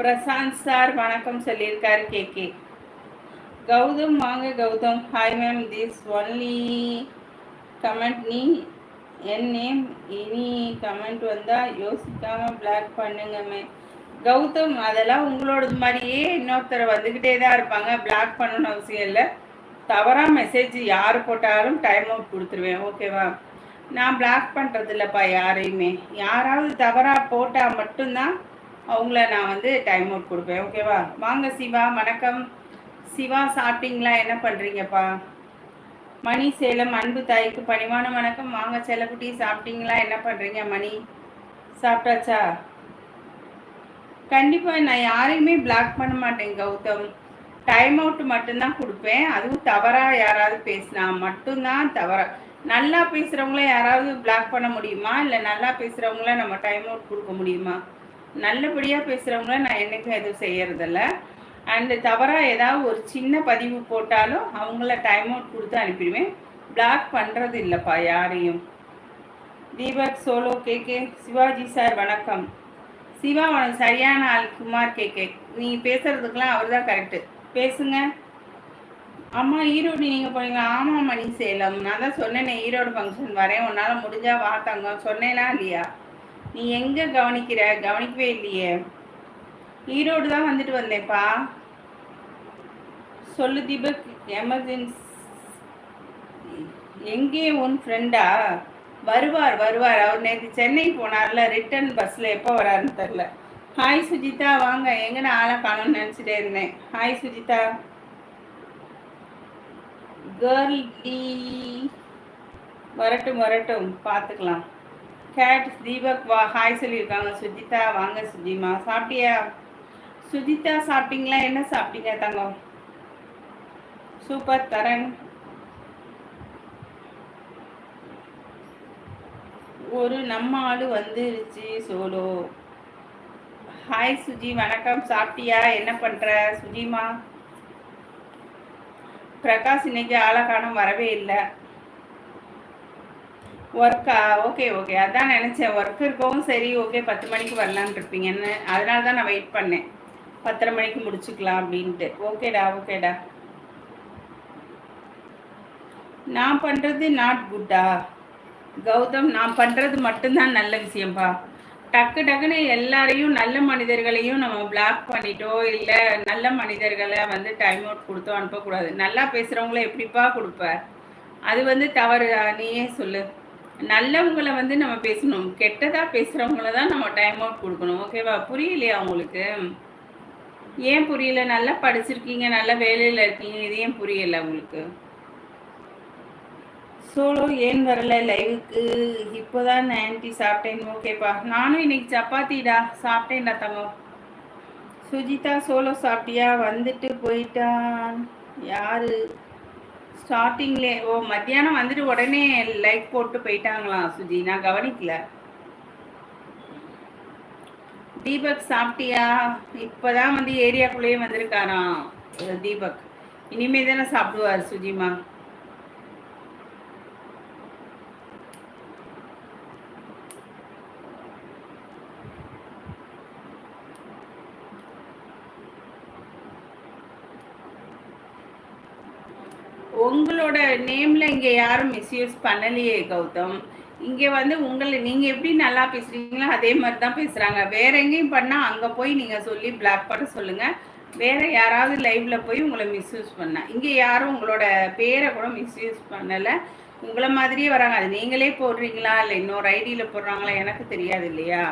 Prashanth sir வணக்கம் சொல்லியிருக்காரு K K. Gautham வாங்க Gautam. Hi ma'am this only comment நீ என் நேம் இனி கமெண்ட் வந்தால் யோசிக்காமல் பிளாக் பண்ணுங்க மேம் கௌதம் அதெல்லாம் உங்களோடது மாதிரியே இன்னொருத்தர் வந்துக்கிட்டே தான் இருப்பாங்க. பிளாக் பண்ணணும்னு அவசியம் இல்லை. தவறாக மெசேஜ் யார் போட்டாலும் டைம் அவுட் கொடுத்துருவேன். ஓகேவா நான் பிளாக் பண்ணுறது இல்லைப்பா யாரையுமே. யாராவது தவறாக போட்டால் மட்டும்தான் அவங்கள நான் வந்து டைம் அவுட் கொடுப்பேன். ஓகேவா வாங்க சிவா. வணக்கம். சிவா சாப்பிட்டீங்களா? என்ன பண்ணுறீங்கப்பா மணி சேலம் அன்பு தாய்க்கு பணிவான வணக்கம். வாங்க செல்லக்குட்டி சாப்பிட்டீங்களா? என்ன பண்ணுறீங்க மணி? சாப்பிட்டாச்சா? கண்டிப்பாக நான் யாரையுமே பிளாக் பண்ண மாட்டேன் கௌதம். டைம் அவுட் மட்டும்தான் கொடுப்பேன். அதுவும் தவறாக யாராவது பேசினா மட்டும்தான் தவறா. நல்லா பேசுகிறவங்கள யாராவது பிளாக் பண்ண முடியுமா? இல்லை நல்லா பேசுகிறவங்கள நம்ம டைம் அவுட் கொடுக்க முடியுமா? நல்லபடியாக பேசுகிறவங்கள நான் என்றைக்கும் எதுவும் செய்யறதில்ல. அண்டு தவறாக ஏதாவது ஒரு சின்ன பதிவு போட்டாலும் அவங்கள டைம் அவுட் கொடுத்து அனுப்பிடுவேன். பிளாக் பண்ணுறது இல்லைப்பா யாரையும். Deepak solo KK Sivaji sir வணக்கம். சிவா உனக்கு சரியான ஆள் குமார் கேகே நீங்கள் பேசுறதுக்கெல்லாம் அவர் தான் கரெக்டு பேசுங்க. அம்மா ஈரோடு நீங்கள் போனீங்க. ஆமாம் மணி சேலம் நான் தான் சொன்னேனே ஈரோடு ஃபங்க்ஷன் வரேன். உன்னால் முடிஞ்சால் வா தங்கம். சொன்னேனா இல்லையா? நீ எங்கே கவனிக்கிற? கவனிக்கவே இல்லையே. ஈரோடு தான் வந்துட்டு வந்தேன்ப்பா. சொல்லு தீபக் எமர்ஜென்சி எங்கே உன் ஃப்ரெண்டா வருவார் வருவார். அவர் நேற்று சென்னை போனார்ல ரிட்டர்ன் பஸ்ஸில் எப்போ வராருன்னு தெரில ஹாய் சுஜிதா வாங்க. எங்கன்னு ஆளை காணும்னு நினச்சிட்டே இருந்தேன். ஹாய் சுஜிதா. கேர்ள் டி வரட்டும் வரட்டும். பார்த்துக்கலாம். கேட் தீபக் வா ஹாய் சொல்லியிருக்காங்க. சுஜிதா வாங்க சுஜிமா சாப்பிட்டியா? சுஜிதா சாப்பிட்டீங்களா? என்ன சாப்பிட்டீங்க தங்கம்? சூப்பர் தரன். ஒரு நம்ம ஆளு வந்துருச்சு சோலோ. ஹாய் சுஜி வணக்கம். சாப்பிட்டியா? என்ன பண்ற? சுஜிமா? பிரகாஷ் இன்னைக்கு ஆளக்கானம் வரவே இல்லை. ஒர்க்கா ஓகே ஓகே அதான் நினச்சேன். ஒர்க் இருக்கவும் சரி ஓகே பத்து மணிக்கு வரலான் இருப்பீங்கன்னு. அதனால தான் நான் வெயிட் பண்ணேன். பத்தரை மணிக்கு முடிச்சுக்கலாம் அப்படின்ட்டு. ஓகேடா ஓகேடா நான் பண்ணுறது நாட் குட்டா கௌதம் நான் பண்ணுறது மட்டும்தான் நல்ல விஷயம்ப்பா டக்கு டக்குன்னு எல்லாரையும் நல்ல மனிதர்களையும் நம்ம பிளாக் பண்ணிட்டோ இல்லை நல்ல மனிதர்களை வந்து டைம் அவுட் கொடுத்தோ அனுப்பக்கூடாது. நல்லா பேசுகிறவங்கள எப்படிப்பா கொடுப்ப? அது வந்து தவறு. நீயே சொல்லு. நல்லவங்களை வந்து நம்ம பேசணும். கெட்டதாக பேசுகிறவங்கள தான் நம்ம டைம் அவுட் கொடுக்கணும். ஓகேவா புரியலையா உங்களுக்கு? ஏன் புரியல? நல்லா படிச்சிருக்கீங்க நல்ல வேலையில் இருக்கீங்க. இது ஏன் புரியல உங்களுக்கு? சோலோ ஏன் வரல லைவுக்கு இப்போதான் நைன்டி சாப்பிட்டேன். ஓகேப்பா நானும் இன்னைக்கு சப்பாத்திடா. சாப்பிட்டேன்டா தங்கம். சுஜிதா சோலோ சாப்பிட்டியா? வந்துட்டு போயிட்டான். யாரு? ஸ்டார்டிங்லே ஓ மத்தியானம் வந்துட்டு உடனே லைக் போட்டு போயிட்டாங்களாம் சுஜி? நான் கவனிக்கல. தீபக் சாப்பிட்டியா? இப்போதான் வந்து ஏரியாக்குள்ளேயே வந்திருக்காராம் தீபக். இனிமே தானே சாப்பிடுவார் சுஜிமா. உங்களோட நேம்ல இங்க யாரும் மிஸ்யூஸ் பண்ணலையே கௌதம். இங்க வந்து உங்களை நீங்க எப்படி நல்லா பேசுறீங்களோ அதே மாதிரி தான் பேசுறாங்க. வேற எங்கேயும் பண்ணா அங்க போய் நீங்க சொல்லி பிளாக் பண்ண சொல்லுங்க. வேற யாராவது லைவ்ல போய் உங்களை மிஸ்யூஸ் பண்ண. இங்க யாரும் உங்களோட பேரை கூட மிஸ்யூஸ் பண்ணல. உங்களை மாதிரியே வராங்க. அது நீங்களே போடுறீங்களா? இல்லை இன்னொரு ஐடியில போடுறாங்களா? எனக்கு தெரியாது இல்லையா?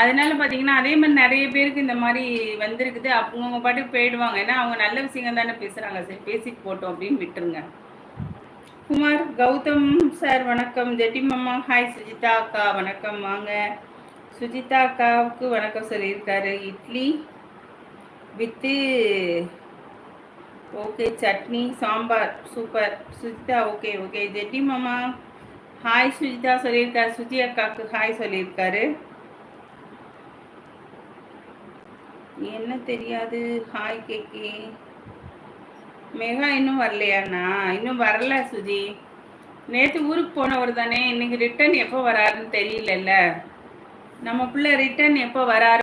அதனால பார்த்தீங்கன்னா அதே மாதிரி நிறைய பேருக்கு இந்த மாதிரி வந்திருக்குது. அவங்க பாட்டுக்கு போயிடுவாங்க. ஏன்னா அவங்க நல்ல விஷயங்கள் தானே பேசுகிறாங்க சரி பேசிட்டு போட்டோம் அப்படின்னு விட்டுருங்க. குமார் கௌதம் சார் வணக்கம். ஜெட்டி மாமா ஹாய் சுஜிதா அக்கா வணக்கம். வாங்க. சுஜிதா அக்காவுக்கு வணக்கம் சொல்லியிருக்காரு. Idli with okay chutney sambar super Sujitha okay okay ஜெட்டி மாமா ஹாய் சுஜிதா சொல்லியிருக்காரு. சுஜி அக்காவுக்கு ஹாய் சொல்லியிருக்காரு. என்ன தெரியாது? ஹாய் கேக்கி. மெகா இன்னும் வரலையாண்ணா? இன்னும் வரல சுஜி. நேற்று ஊருக்கு போனவர் தானே இன்னைக்கு ரிட்டர்ன் எப்போ வராருன்னு தெரியலல்ல. நம்ம பிள்ளை ரிட்டர்ன் எப்போ வராரு?